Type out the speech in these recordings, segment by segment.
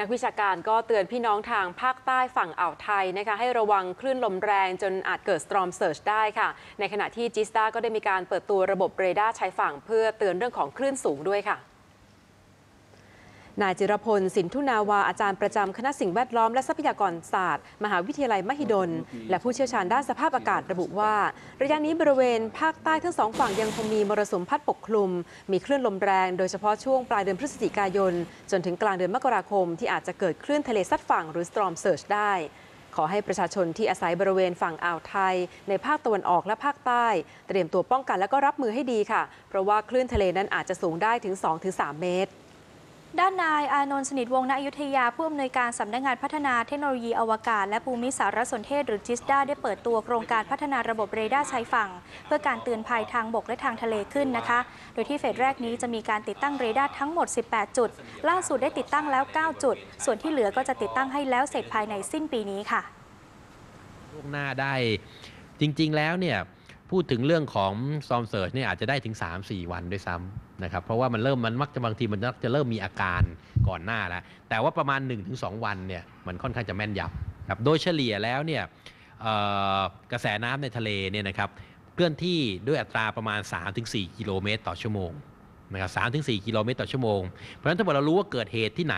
นักวิชาการก็เตือนพี่น้องทางภาคใต้ฝั่งอ่าวไทยนะคะให้ระวังคลื่นลมแรงจนอาจเกิดสตรอมเซิร์ชได้ค่ะ ในขณะที่จิสตาก็ได้มีการเปิดตัวระบบเรดาร์ชายฝั่ง เพื่อเตือนเรื่องของคลื่นสูงด้วยค่ะ นายจิรพล สินทุนาวา อาจารย์ประจำคณะสิ่งแวดล้อมและทรัพยากรศาสตร์ มหาวิทยาลัยมหิดล และผู้เชี่ยวชาญด้านสภาพอากาศระบุว่า ระยะนี้บริเวณภาคใต้ทั้งสองฝั่งยังคงมีมรสุมพัดปกคลุม มีคลื่นลมแรง โดยเฉพาะช่วงปลายเดือนพฤศจิกายน จนถึงกลางเดือนมกราคม ที่อาจจะเกิดคลื่นทะเลซัดฝั่งหรือ storm surge ได้ขอให้ประชาชนที่อาศัยบริเวณฝั่งอ่าวไทย ในภาคตะวันออกและภาคใต้ เตรียมตัวป้องกันและก็รับมือให้ดีค่ะ เพราะว่าคลื่นทะเลนั้นอาจจะสูงได้ถึง 2-3 เมตร ด้านนายอานนท์สนิทวงศ์ณอยุธยาผู้อำนวยการสำนักงานพัฒนาเทคโนโลยีอวกาศ และภูมิสารสนเทศหรือจิสดาได้เปิดตัวโครงการพัฒนาระบบเรดาร์ชายฝั่ง เพื่อการเตือนภัยทางบกและทางทะเลขึ้นนะคะ โดยที่เฟสแรกนี้จะมีการติดตั้งเรดาร์ทั้งหมด 18 จุด ล่าสุดได้ติดตั้งแล้ว 9 จุด ส่วนที่เหลือก็จะติดตั้งให้แล้วเสร็จภายในสิ้นปีนี้ค่ะล่วงหน้าได้จริง ๆ แล้วเนี่ย พูดถึงเรื่องของซอมเซิร์ชเนี่ยอาจจะได้ถึง 3-4 วันด้วยซ้ำนะครับเพราะว่ามันเริ่มมันมักจะบางทีมันมักจะเริ่มมีอาการก่อนหน้าแล้วแต่ว่าประมาณ 1-2 วันเนี่ยมันค่อนข้างจะแม่นยำครับโดยเฉลี่ยแล้วเนี่ยกระแสน้ำในทะเลเนี่ยนะครับเคลื่อนที่ด้วยอัตราประมาณ 3-4 กิโลเมตรต่อชั่วโมง นะครับ3-4กิโลเมตรต่อชั่วโมง เพราะฉะนั้นถ้าเกิดเรารู้ว่าเกิดเหตุที่ไหน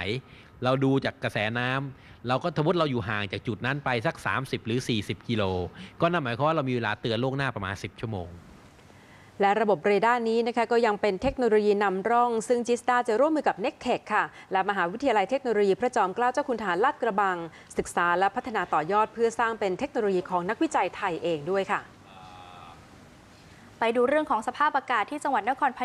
เราดูจากกระแสน้ำเราก็สมมติเราอยู่ห่างจากจุดนั้นไปสัก 30 หรือ 40 กิโล ก็นั่นหมายความว่าเรามีเวลาเตือนล่วงหน้าประมาณ 10 ชั่วโมงและระบบเรดาร์นี้นะคะก็ยังเป็นเทคโนโลยีนำร่อง ซึ่งจิสตาจะร่วมมือกับ n e c t e c ค่ะ และมหาวิทยาลัยเทคโนโลยีพระจอมเกล้าเจ้าคุณทหารลาดกระบัง ศึกษาและพัฒนาต่อยอดเพื่อสร้างเป็นเทคโนโลยีของนักวิจัยไทยเองด้วยค่ะ ไปดูเรื่องของสภาพอากาศที่จังหวัดนครพ